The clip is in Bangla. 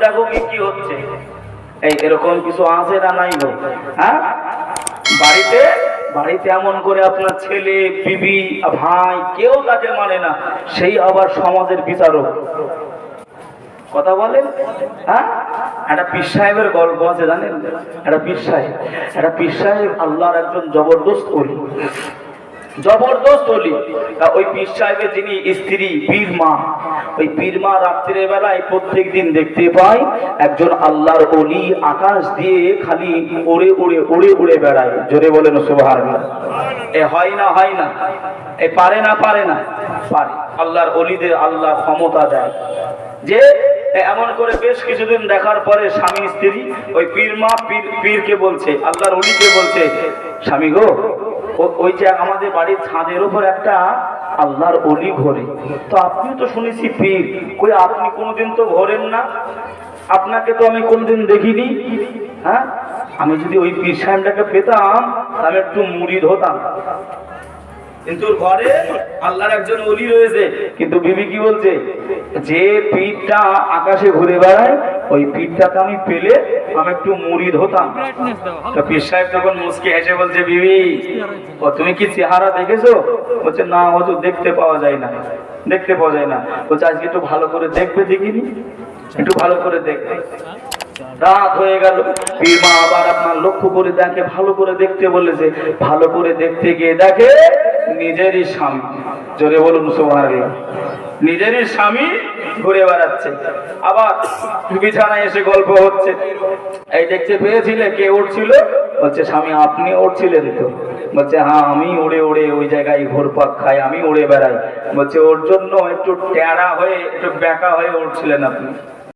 দেখো কি হচ্ছে? এই, এরকম কিছু আছে না নাই হ্যাঁ? বাড়িতে বাড়িতে এমন করে আপনার ছেলে, বিবি, ভাই, কেউ তাকে মানে না, সেই আবার সমাজের বিচারক। কথা বলেন? হ্যাঁ? একটা পীর সাহেবের গল্প আছে, জানেন? একটা পীর সাহেব, একটা পীর সাহেব আল্লাহর একজন জবরদস্ত অলি। জবরদস্ত অলি। ওই পীর সাহেবের যিনি স্ত্রী, পীর মা ওই পীর মা রাত্রির বেলায় প্রত্যেক দিন দেখতে পাই একজন আল্লাহর অলি আকাশ দিয়ে খালি উড়ে উড়ে উড়ে উড়ে বেড়ায়। জোরে বলেন সুবাহ এ হয় না হয় না। এ পারে না পারে না। পারে। আল্লাহর অলিদের আল্লাহ ক্ষমতা দেয়। যে এমন করে বেশ কিছুদিন দেখার পরে স্বামী, স্ত্রী ওই পীর মা পীর, পীরকে বলছে, আল্লাহর অলিকে বলছে, স্বামী গো ওই যে আমাদের বাড়ির ছাদের উপর একটা আল্লাহর অলি ঘোরে। তো আপনিও তো শুনেছি পীর। কই আপনি কোনোদিন তো ঘোরেন না? আপনাকে তো আমি কোনোদিন দেখিনি। হ্যাঁ? আমি যদি ওই পীর সাহেবটাকে পেতাম, তাহলে একটু মুড়ি ধোতাম কিন্তু ঘরে আল্লাহর একজন অলি রয়েছে। কিন্তু বিবি কি বলছে? যে পিঠটা আকাশে ঘুরে বেড়ায়, ওই পিঠটাকে আমি পেলে আমি একটু মুড়ি ধোতাম তো পীর সাহেব তখন মুসকি হেসে বলছে বিবি ও তুমি কি চেহারা দেখেছ? বলছে না হয়তো দেখতে পাওয়া যায় না দেখতে পাওয়া যায় না। বলছে আজকে একটু ভালো করে দেখবে দেখিনি একটু ভালো করে দেখবে। রাত হয়ে গেল মা আবার আপনার লক্ষ্য করে দেখে ভালো করে দেখতে বলেছে। ভালো করে দেখতে গিয়ে দেখে নিজেরই স্বামী। জোরে বলুন নিজের নিজেরই স্বামী ঘুরে বেড়াচ্ছে। আবার বিছানায় এসে গল্প হচ্ছে। এই দেখতে পেয়েছিলে কে উঠছিল? বলছে, স্বামী, আপনি উঠছিলেন তো। বলছে হ্যাঁ আমি উড়ে উড়ে ওই জায়গায় ঘোরপাক খাই, আমি উড়ে বেড়াই। বলছে, ওর জন্য একটু ট্যাড়া হয়ে, একটু ব্যাকা হয়ে উঠছিলেন আপনি।